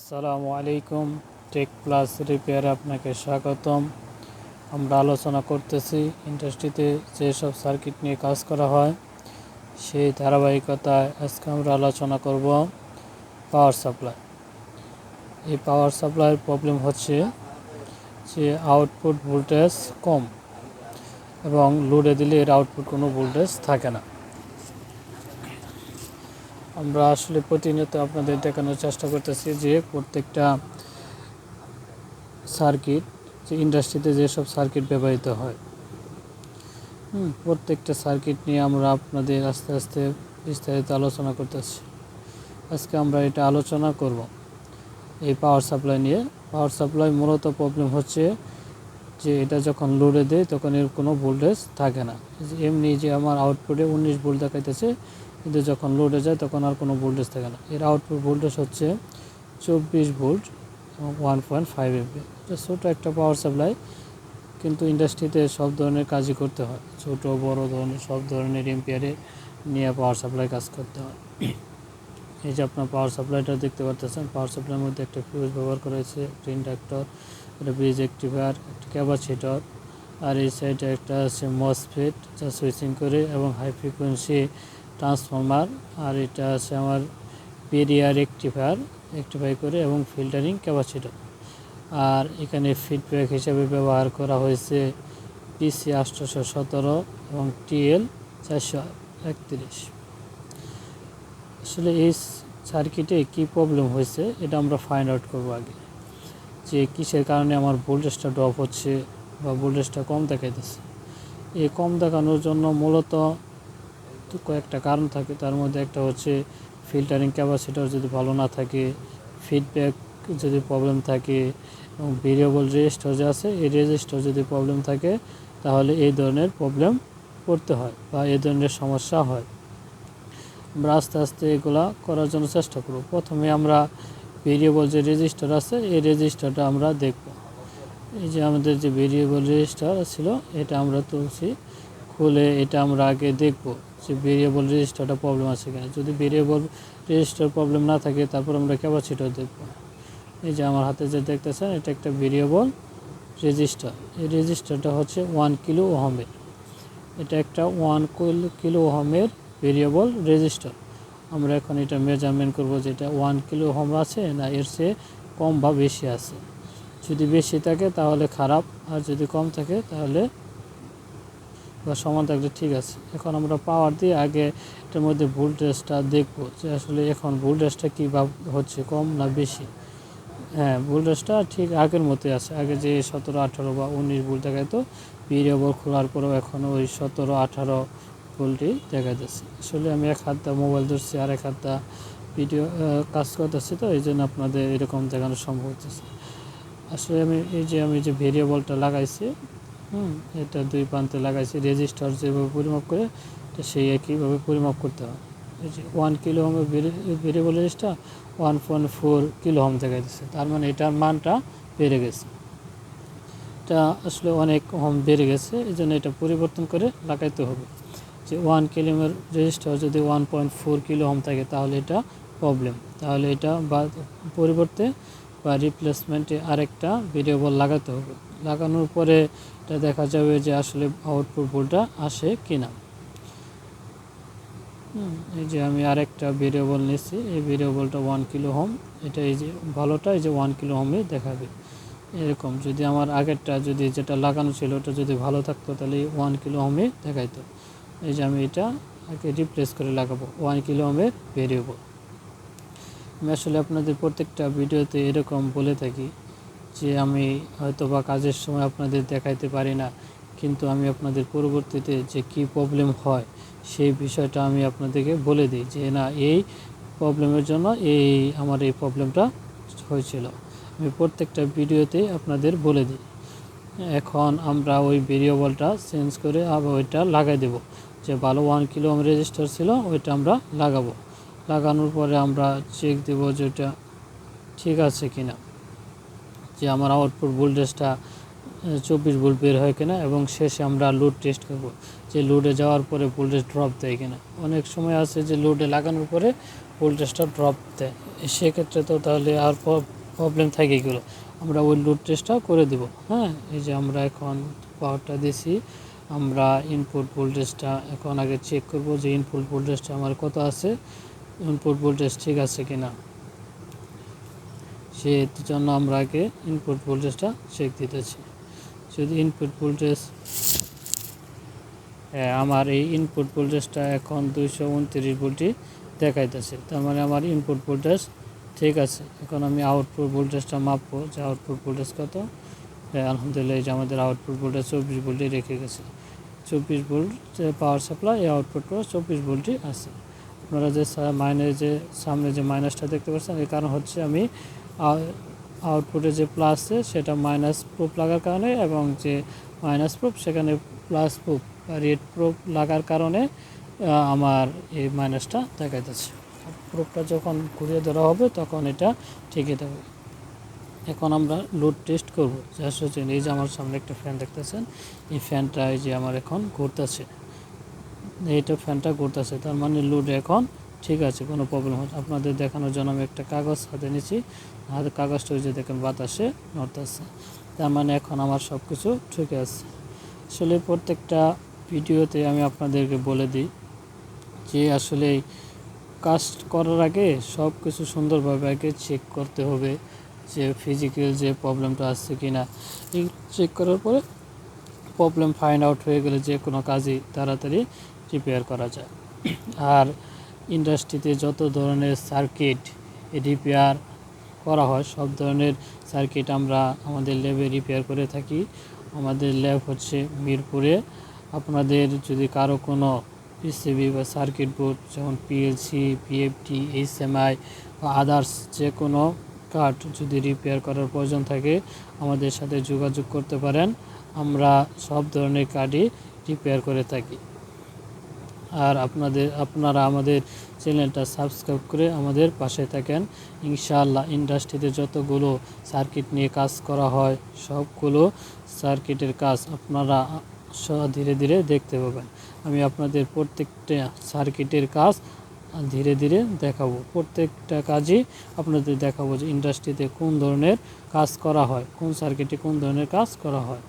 আসসালামু আলাইকুম, take plus রিপেয়ারে আপনাকে স্বাগতম। আমরা আলোচনা করতেছি ইন্ডাস্ট্রিতে যেসব সার্কিট নিয়ে কাজ করা হয়, সেই ধারাবাহিকতায় আজকে আমরা আলোচনা করব পাওয়ার সাপ্লাই। এই পাওয়ার সাপ্লাইয়ের প্রবলেম হচ্ছে যে আউটপুট ভোল্টেজ কম এবং লোডে দিলে এর আউটপুট কোনো ভোল্টেজ থাকে না। আমরা আসলে প্রতিনিয়ত আপনাদের দেখানোর চেষ্টা করতেছি যে প্রত্যেকটা সার্কিট, যে ইন্ডাস্ট্রিতে যেসব সার্কিট ব্যবহৃত হয় প্রত্যেকটা সার্কিট নিয়ে আমরা আপনাদের আস্তে আস্তে বিস্তারিত আলোচনা করতেছি। আজকে আমরা এটা আলোচনা করব। এই পাওয়ার সাপ্লাই নিয়ে। পাওয়ার সাপ্লাই মূলত প্রবলেম হচ্ছে যে এটা যখন লোডে দেয় তখন এর কোনো ভোল্টেজ থাকে না। এমনি যে আমার আউটপুটে উনিশ ভোল্ট দেখাইতেছে কিন্তু যখন লোডে যায় তখন আর কোনো ভোল্টেজ থাকে না। এর আউটপুট ভোল্টেজ হচ্ছে চব্বিশ ভোল্ট এবং ওয়ান পয়েন্ট ফাইভ এমপি এটা ছোটো একটা পাওয়ার সাপ্লাই কিন্তু ইন্ডাস্ট্রিতে সব ধরনের কাজই করতে হয়। ছোট, বড় ধরনের, সব ধরনের এম্পিয়ারে নিয়ে পাওয়ার সাপ্লাই কাজ করতে হয়। এই যে আপনার পাওয়ার সাপ্লাইটা দেখতে পাচ্ছেন পাওয়ার সাপ্লাইয়ের মধ্যে একটা ফিউজ ব্যবহার করা হয়েছে, একটা ইন্ডাক্টর একটা ব্রিজ অ্যাক্টিভার একটা ক্যাপাসিটর আর এই সাইডে একটা আছে মসফেট যা সুইচিং করে এবং হাই ফ্রিকোয়েন্সি ট্রান্সফর্মার আর এটা আছে আমার পেরিয়ার রেক্টিফায়ার রেক্টিফাই করে এবং ফিল্টারিং ক্যাপাসিটর। আর এখানে ফিডব্যাক হিসেবে ব্যবহার করা হয়েছে পিসি আটশোশো সতেরো এবং টিএল চারশো একত্রিশ। আসলে এই সার্কিটে কি প্রবলেম হয়েছে এটা আমরা ফাইন্ড আউট করব আগে। যে কিসের কারণে আমার ভোল্টেজটা ড্রপ হচ্ছে বা ভোল্টেজটা কম দেখাইতেছে। এই কম দেখানোর জন্য মূলত কয়েকটা কারণ থাকে। তার মধ্যে একটা হচ্ছে ফিল্টারিং ক্যাপাসিটার যদি ভালো না থাকে ফিডব্যাক যদি প্রবলেম থাকে এবং ভেরিয়েবল রেজিস্টার যে আছে, এই রেজিস্টার যদি প্রবলেম থাকে, তাহলে এই ধরনের প্রবলেম পড়তে হয় বা এই ধরনের সমস্যা হয়। আমরা আস্তে আস্তে এগুলা করার জন্য চেষ্টা করব। প্রথমে আমরা ভেরিয়েবল যে রেজিস্টার আছে, এই রেজিস্টারটা আমরা দেখব। এই যে আমাদের যে ভেরিয়েবল রেজিস্টার ছিল, এটা আমরা তুলছি। খুলে এটা আমরা আগে দেখব। যে ভেরিয়েবল রেজিস্টারটা প্রবলেম আছে কিনা। যদি ভেরিয়েবল রেজিস্টার প্রবলেম না থাকে, তারপর আমরা ক্যাপাসিটার দেখব। এই যে আমার হাতে যে দেখতেছেন, এটা একটা ভেরিয়েবল রেজিস্টার এই রেজিস্টারটা হচ্ছে ওয়ান কিলো ওহমের। এটা একটা ওয়ান কিলো ওহমের ভেরিয়েবল রেজিস্টার আমরা এখন এটা মেজারমেন্ট করব যে এটা ওয়ান কিলো ওহম আছে না এর চেয়ে কম বা বেশি আছে। যদি বেশি থাকে তাহলে খারাপ, আর যদি কম থাকে তাহলে সমান থাকলে ঠিক আছে। এখন আমরা পাওয়ার দিয়ে আগে এটার মধ্যে ভোল্টেজটা দেখব যে আসলে এখন ভোল্টেজটা কী ভাব হচ্ছে কম না বেশি। হ্যাঁ ভোল্টেজটা ঠিক আগের মতোই আছে। আগে যে সতেরো, আঠারো বা উনিশ ভোল্ট দেখাতো ভিডিও খোলার পরেও এখন ওই সতেরো, আঠারো ভোল্টই দেখা যাচ্ছে। আসলে আমি এক হাতটা মোবাইল ধরছি আর এক হাতটা ভিডিও কাজ করতেছি তো, এই জন্য আপনাদের এরকম দেখানো সম্ভব হচ্ছে। আসলে আমি এই যে, আমি যে ভেরিয়েবলটা লাগাইছি হুম, এটা দুই প্রান্তে লাগাইছি। রেজিস্টার যেভাবে পরিমাপ করে, তো সেই একইভাবে পরিমাপ করতে যে ওয়ান কিলো হোমের variable resistor one point four kilo ohm দেখা যাচ্ছে তার মানে এটার মানটা বেড়ে গেছে। এটা আসলে অনেক হোম বেড়ে গেছে এই জন্য এটা পরিবর্তন করে লাগাইতে হবে। যে ওয়ান কিলো কিলোমের রেজিস্টার যদি one point four kilo ohm থাকে, তাহলে এটা প্রবলেম তাহলে এটা বা, পরিবর্তে বা রিপ্লেসমেন্টে আরেকটা ভেরিয়েবল লাগাতে হবে। লাগানোর পরে এটা দেখা যাবে যে আসলে আউটপুট ভোল্টটা আসে কিনা। এই যে আমি আরেকটা ভেরিয়েবল নিচ্ছি এই ভেরিয়েবলটা ওয়ান কিলো হোম এটা এই যে ভালোটা, এই যে ওয়ান কিলো হোমে দেখাবে। এরকম, যদি আমার আগেরটা যদি যেটা লাগানো ছিল, ওটা যদি ভালো থাকতো, তাহলে ওয়ান কিলো হোমে দেখাইতো। এই যে আমি এটা আগে রিপ্লেস করে লাগাবো ওয়ান কিলো হোমের ভেরিয়েবল আমি আসলে আপনাদের প্রত্যেকটা ভিডিওতে এরকম বলে থাকি যে আমি হয়তো বা কাজের সময় আপনাদের দেখাইতে পারি না, কিন্তু আমি আপনাদের পরবর্তীতে যে কি প্রবলেম হয় সেই বিষয়টা আমি আপনাদেরকে বলে দিই যে না, এই প্রবলেমের জন্য এই আমার এই প্রবলেমটা হয়েছিল। আমি প্রত্যেকটা ভিডিওতে আপনাদের বলে দিই। এখন আমরা ওই ভেরিয়েবলটা চেঞ্জ করে আবার ওইটা লাগাই দেব। যে ভালো ওয়ান কিলো রেজিস্টার ছিল, ওইটা আমরা লাগাবো। লাগানোর পরে আমরা চেক দেব যে ওটা ঠিক আছে কিনা। যে আমার আউটপুট ভোল্টেজটা চব্বিশ ভোল্ট বের হয় কিনা এবং শেষে আমরা লোড টেস্ট করব। যে লোডে যাওয়ার পরে ভোল্টেজ ড্রপ দেয় কিনা। অনেক সময় আছে যে লোডে লাগানোর পরে ভোল্টেজটা ড্রপ দেয়। সেক্ষেত্রে তো তাহলে আর প্রবলেম থাকে এগুলো আমরা ওই লোড টেস্টটা করে দেব। হ্যাঁ এই যে আমরা এখন পাওয়ারটা দিছি, আমরা ইনপুট ভোল্টেজটা এখন আগে চেক করব যে ইনপুট ভোল্টেজটা আমার কত আছে ইনপুট ভোল্টেজ ঠিক আছে কিনা। সেই জন্য আমরা আগে ইনপুট ভোল্টেজটা চেক দিতেছি। যদি ইনপুট ভোল্টেজ হ্যাঁ, আমার এই ইনপুট ভোল্টেজটা এখন দুইশো উনত্রিশ ভোল্টই দেখাইতেছে। তার মানে আমার ইনপুট ভোল্টেজ ঠিক আছে। এখন আমি আউটপুট ভোল্টেজটা মাপবো যে আউটপুট ভোল্টেজ কত। হ্যাঁ, আলহামদুলিল্লাহ এই যে আমাদের আউটপুট ভোল্টেজ চব্বিশ ভোল্টই রেখে গেছে। চব্বিশ ভোল্ট যে পাওয়ার সাপ্লাই এই আউটপুটটা চব্বিশ ভোল্টই আছে। আপনারা যে মাইনের যে সামনে যে মাইনাসটা দেখতে পাচ্ছেন এর কারণ হচ্ছে আমি আউটপুটে যে প্লাসে সেটা মাইনাস প্রুফ লাগার কারণে এবং যে মাইনাস প্রুফ সেখানে প্লাস প্রুফ বা রেড প্রুফ লাগার কারণে আমার এই মাইনাসটা দেখাইতেছে। প্রুফটা যখন ঘুরিয়ে ধরা হবে, তখন এটা ঠিকই থাকবে এখন আমরা লোড টেস্ট করব। জাস্ট হচ্ছে এই যে আমার সামনে একটা ফ্যান দেখতেছেন, এই ফ্যানটা এই যে আমার এখন ঘুরতেছে। এইটা ফ্যানটা ঘুরতেছে, তার মানে লোড এখন ঠিক আছে, কোনো প্রবলেম হচ্ছে আপনাদের দেখানোর জন্য আমি একটা কাগজ হাতে নিয়েছি। হাতে কাগজটা যে দেখেন বাতাসে নড়তেছে। তার মানে এখন আমার সব কিছু ঠিক আছে। আসলে প্রত্যেকটা ভিডিওতে আমি আপনাদেরকে বলে দিই যে আসলে কাজ করার আগে সব কিছু সুন্দরভাবে আগে চেক করতে হবে যে ফিজিক্যাল যে প্রবলেমটা আসছে কি না এই চেক করার পরে প্রবলেম ফাইন্ড আউট হয়ে গেলে যে কোনো কাজই তাড়াতাড়ি রিপেয়ার করা যায়। আর ইন্ডাস্ট্রিতে যত ধরনের সার্কিট, রিপেয়ার করা হয়, সব ধরনের সার্কিট আমরা আমাদের ল্যাবে রিপেয়ার করে থাকি। আমাদের ল্যাব হচ্ছে মিরপুরে। আপনাদের যদি কারও কোনো পিসিবি বা সার্কিট বোর্ড যেমন পিএলসি পিএফটি এইচএমআই বা আদার্স যে কোনো কার্ড যদি রিপেয়ার করার প্রয়োজন থাকে, আমাদের সাথে যোগাযোগ করতে পারেন। আমরা সব ধরনের কার্ডই রিপেয়ার করে থাকি। আর আপনাদের, আপনারা আমাদের চ্যানেলটা সাবস্ক্রাইব করে আমাদের পাশে থাকেন। ইনশাআল্লাহ ইন্ডাস্ট্রিতে যতগুলো সার্কিট নিয়ে কাজ করা হয়, সবগুলো সার্কিটের কাজ আপনারা ধীরে ধীরে দেখতে পাবেন। আমি আপনাদের প্রত্যেকটা সার্কিটের কাজ ধীরে ধীরে দেখাবো। প্রত্যেকটা কাজই আপনাদের দেখাবো যে ইন্ডাস্ট্রিতে কোন ধরনের কাজ করা হয়, কোন সার্কিটে কোন ধরনের কাজ করা হয়।